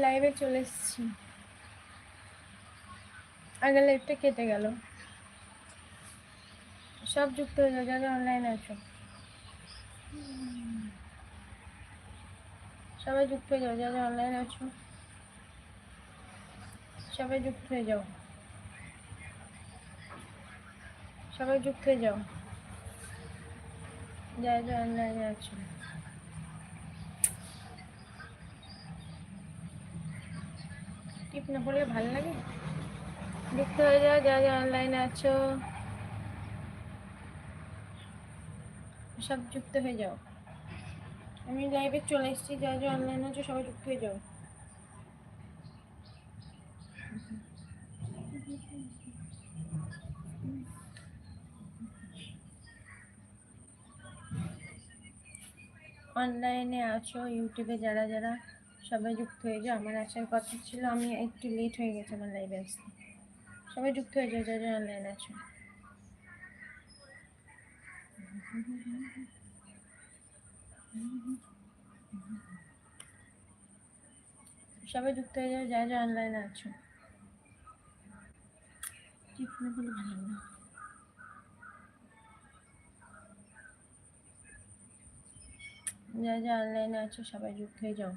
লাইভে চলে এসেছি। আগে লাইভটা কেটে গেল। সব যুক্ত হয়ে যাও যারা অনলাইনে আছো। সবাই যুক্ত হয়ে যাও, যারা অনলাইনে আছো। সবাই যুক্ত হয়ে যাও। সবাই যুক্ত হয়ে যাও। যারা যারা অনলাইনে আছো। টিপ না পড়লে ভালো লাগে। যুক্ত হয়ে যাও যা যা অনলাইনে আছো। সব যুক্ত হয়ে যাও। আমি লাইভে চলে এসেছি যা যা অনলাইনে আছো, সবাই যুক্ত হয়ে যাও। অনলাইনে আছো ইউটিউবে যারা যারা। সবাই যুক্ত হয়ে যাও। আমার আসার কথা ছিল আমি একটু লেট হয়ে গেছে আমার লাইভে আসতে। সবাই যুক্ত হয়ে যাও যারা অনলাইনে আছো। সবাই যুক্ত হয়ে যাও যা যা অনলাইনে আছো। টিপ ভালো না? যা যা অনলাইনে আছো সবাই যুক্ত হয়ে যাও।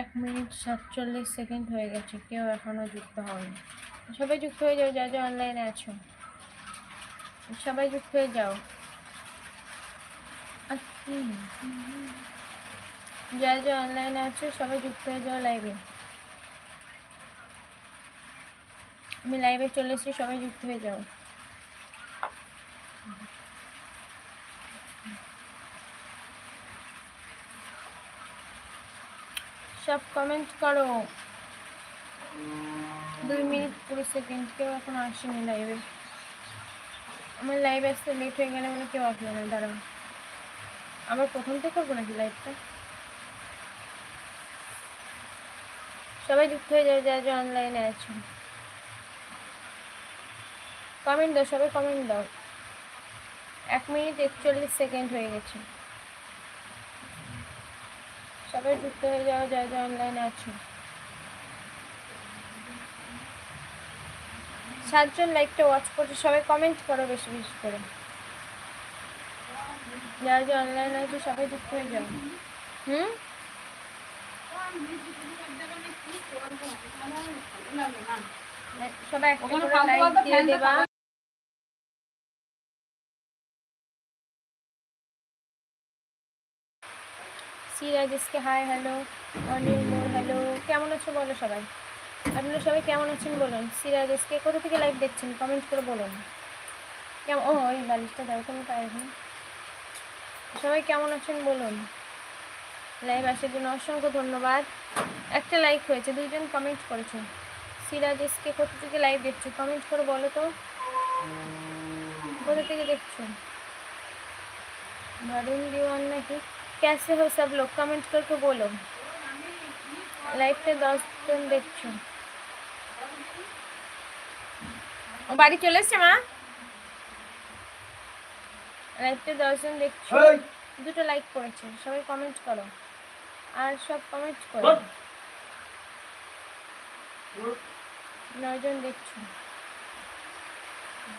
এক মিনিট সাতচল্লিশ সেকেন্ড হয়ে গেছে, কেউ এখনও যুক্ত হয়নি। সবাই যুক্ত হয়ে যাও, যা যা অনলাইনে আছো। সবাই যুক্ত হয়ে যাও? যা যা অনলাইনে আছো, সবাই যুক্ত হয়ে যাও লাইভে আমি লাইভে চলে এসেছি, সবাই যুক্ত হয়ে যাও। সব কমেন্ট করো। দুই মিনিট, কুড়ি সেকেন্ড কেউ এখন আসেনি লাইভে আমার লাইভ আসতে লেট হয়ে গেলে মানে কেউ আসবে না, দাঁড়াও। আবার প্রথম থেকে করব নাকি লাইভটা সবাই যুক্ত হয়ে যাও, যা যা অনলাইনে আছো। কমেন্ট দাও, সবাই কমেন্ট দাও। এক মিনিট একচল্লিশ সেকেন্ড হয়ে গেছে। সবাই যুক্ত হয়ে যাও যা যা অনলাইনে আছো। সাতজন লাইকটা ওয়াচ করছে সবাই কমেন্ট করো বেশি বেশি করে। যারা যা অনলাইনে আছে সবাই যুক্ত হয়ে যাও। হুম? সবাই একটা লাইক দিয়ে দেবা। কি রাজেশকে হাই হ্যালো অনিল মোর হ্যালো কেমন আছো বলো সবাই? আপনারা সবাই কেমন আছেন বলুন? সিরাজ এসকে কোথা থেকে লাইভ দেখছেন? কমেন্ট করে বলুন। কেমন ও ওই বালিশটা দাও তুমি এখন সবাই কেমন আছেন বলুন? লাইভ আসার জন্য অসংখ্য ধন্যবাদ। একটা লাইক হয়েছে, দুইজন কমেন্ট করেছেন সিরাজ এসকে কোথা থেকে লাইভ দেখছ? কমেন্ট করে বলো তো। কোথা থেকে দেখছ? ভারুন দিওয়ান নাকি? कैसे हो सब लोग कमेंट करके बोलो লাইভটা দশ জন দেখছো ও বাড়ি চলে এসছে মা লাইভটা দশজন দেখছো দুটো লাইক করেছে সবাই কমেন্ট করো আর সব কমেন্ট করো নয়জন দেখছো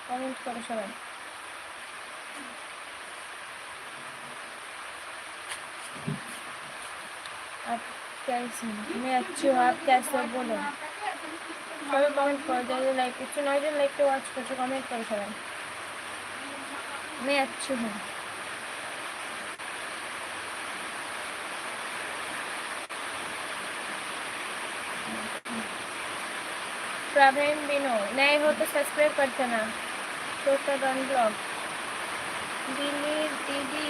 কমেন্ট করো সবাই आप कैसे मैं अच्छी हूँ आप कैसे हो बोलो सभी कमेंट करो जल्दी लाइक इच्छू नॉइज लाइक के वॉच करो कमेंट करो सभी मैं अच्छी हूँ प्रवीण बिनो नए हो तो सब्सक्राइब कर देना छोटा गन ब्लॉग दिली दीदी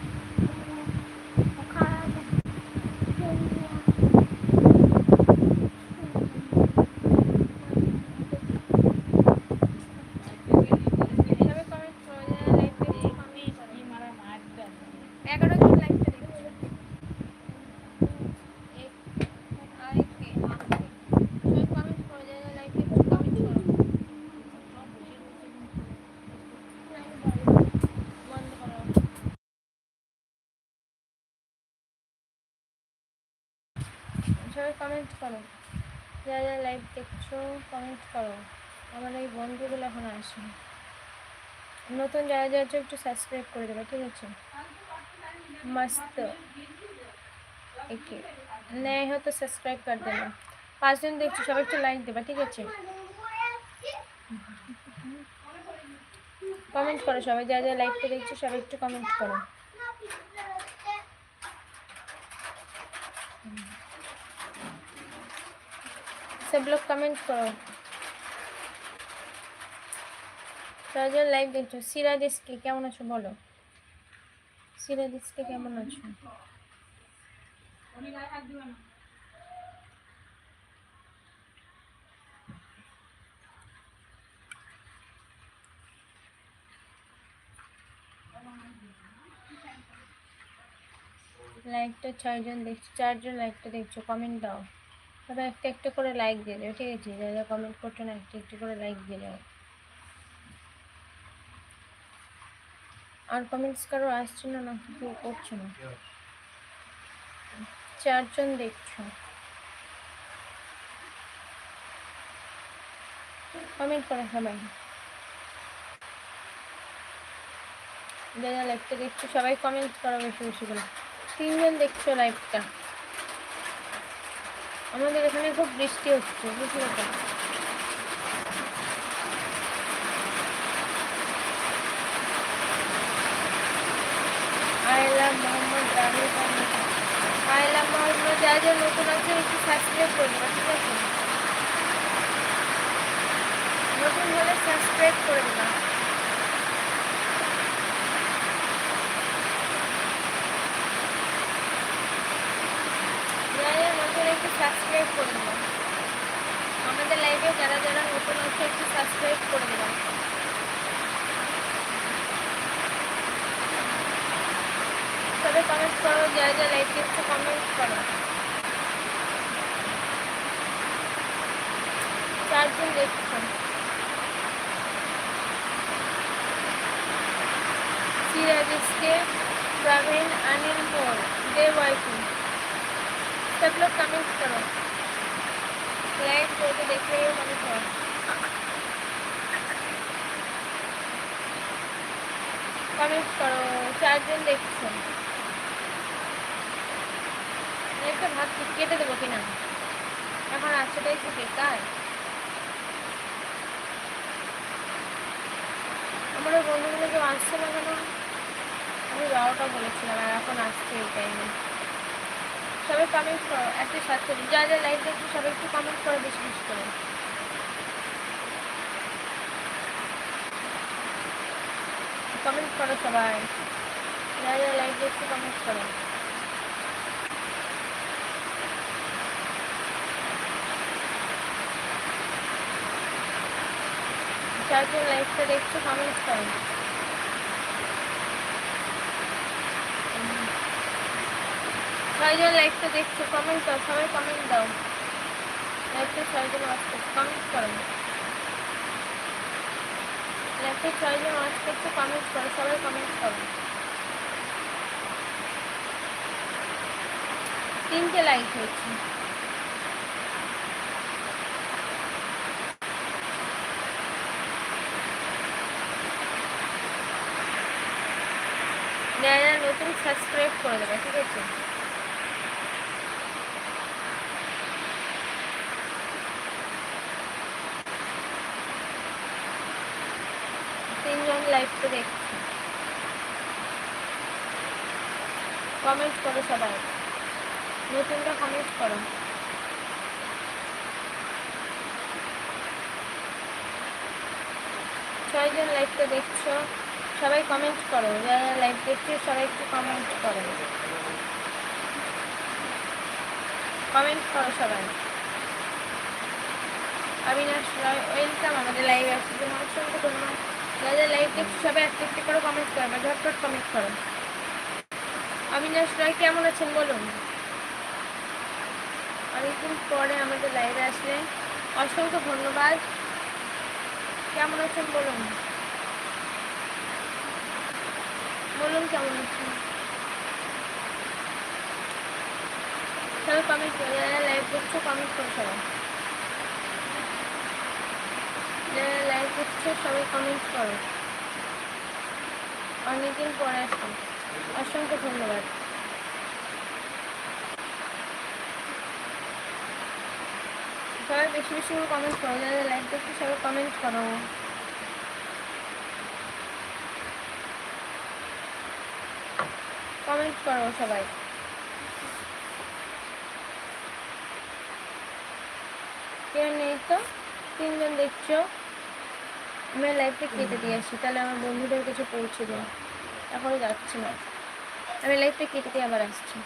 কমেন্ট করো যারা যারা লাইভ দেখছো কমেন্ট করো আমার এই বন্ধুগুলো এখন আসে নতুন যারা যারা আছো একটু সাবস্ক্রাইব করে দেবে ঠিক আছে मस्त একে নয় হো তো সাবস্ক্রাইব কর দেনা পাঁচজন দেখছো সবাই একটু লাইক দেবা ঠিক আছে কমেন্ট করো সবাই যা যা লাইভটা দেখছো সবাই একটু কমেন্ট করো হোয়াটসঅ্যাপ লোক কমেন্ট করো সজল লাইভ দেখছ? সিরাজ এসকে কেমন আছো বলো? সিরাজ এসকে কেমন আছো? লাইকটা ছয়জন দেখছ, চারজন লাইকটা দেখছ কমেন্ট দাও। তবে একটা একটা করে লাইক দিয়ে দেবে, ঠিক আছে? যারা কমেন্ট করছ না, একটা একটা করে লাইক দিয়ে দাও আর কমেন্টস কারও আসছে না না কিছু করছ না? চারজন দেখছ। কমেন্ট করে সবাই। যারা লাইভটা দেখছ, সবাই কমেন্ট করো বেশি বেশি করে। তিনজন দেখছ লাইভটা আমাদের এখানে খুব বৃষ্টি হচ্ছে, বুঝলে তো? যা যা নতুন আছে একটু সাবস্ক্রাইব করে দেবা ঠিক আছে? নতুন হলে সাবস্ক্রাইব করে দেবা যারা যারা নতুন একটু সাবস্ক্রাইব করে দেবেন আমাদের লাইভে যারা যারা নতুন আছে, একটু সাবস্ক্রাইব করে দেবেন তবে কমেন্ট করো যারা যারা লাইভ একটু কমেন্ট করো। চারজন দেখছেন সিরাজ প্রবীণ অনিল মোর দে ওয়াইফিং सब लोग कमेंट करो लाइक करके देख रहे हो कमेंट करो কমেন্ট করো চারজন দেখছো একটা ভাত কি কেটে দেবো কিনা এখন আটশোটাই তো বেকার আমার ওই বন্ধুগুলো কেউ আসছে না কেন আমি বারোটা বলেছিলাম আর এখন আসছে এই টাইমে সবাই কমেন্ট করো একটা সাথে যা যা লাইভ দেখছ, সবাই একটু কমেন্ট করো, বেশি বেশি করে। কমেন্ট করো সবাই। যা যা লাইভ দেখছ কমেন্ট করো। চারজন লাইভটা দেখছ কমেন্ট করো। ছয়জন লাইভটা দেখছ কমেন্ট দাও, সবাই কমেন্ট দাও। লাইভটা ছয়জন ওয়াচ করছ কমেন্ট করো। লাইভটা ছয়জন ওয়াচ করছ কমেন্ট করো, সবাই কমেন্ট করো। তিনটে লাইক হয়েছে। যারা নতুন সাবস্ক্রাইব করে দেবে, ঠিক আছে? তিনজন লাইভটা দেখছি। কমেন্ট করো সবাই। নতুনটা কমেন্ট করো। ছয়জন লাইভটা দেখছ, সবাই কমেন্ট করো। যারা লাইভ দেখছ, সবাই একটু কমেন্ট করো। কমেন্ট করো সবাই। অবিনাশ রয় ওয়েলকাম আমাদের লাইভ আসছে জন্য। অসংখ্য ধন্যবাদ। যারা যারা লাইভ দেখছ সবাই একটা একটা করে কমেন্ট করো বা ঝটপট কমেন্ট করো। অবিনাশ রায় কেমন আছেন বলুন? অনেকদিন পরে আমাদের লাইভে আসলেন অসংখ্য ধন্যবাদ। কেমন আছেন বলুন? বলুন কেমন আছেন? সবাই কমেন্ট করো, যারা লাইভ করছ কমেন্ট করো সবাই। যারা করছ সবাই কমেন্ট করো। অনেকদিন পরে আসলাম অসংখ্য ধন্যবাদ। সবাই বেশি বেশি করে কমেন্ট করো, যারা লাইক দেখছ সবাই কমেন্ট করো। কমেন্ট করো সবাই। কেউ নেই তো? তিনজন দেখছ? আমি লাইফে কেটে দিয়ে আসি, তাহলে আমার বন্ধুদের কিছু পৌঁছে দেয়। এখন যাচ্ছি না। আমি লাইফে কেটে দিয়ে আবার আসছি।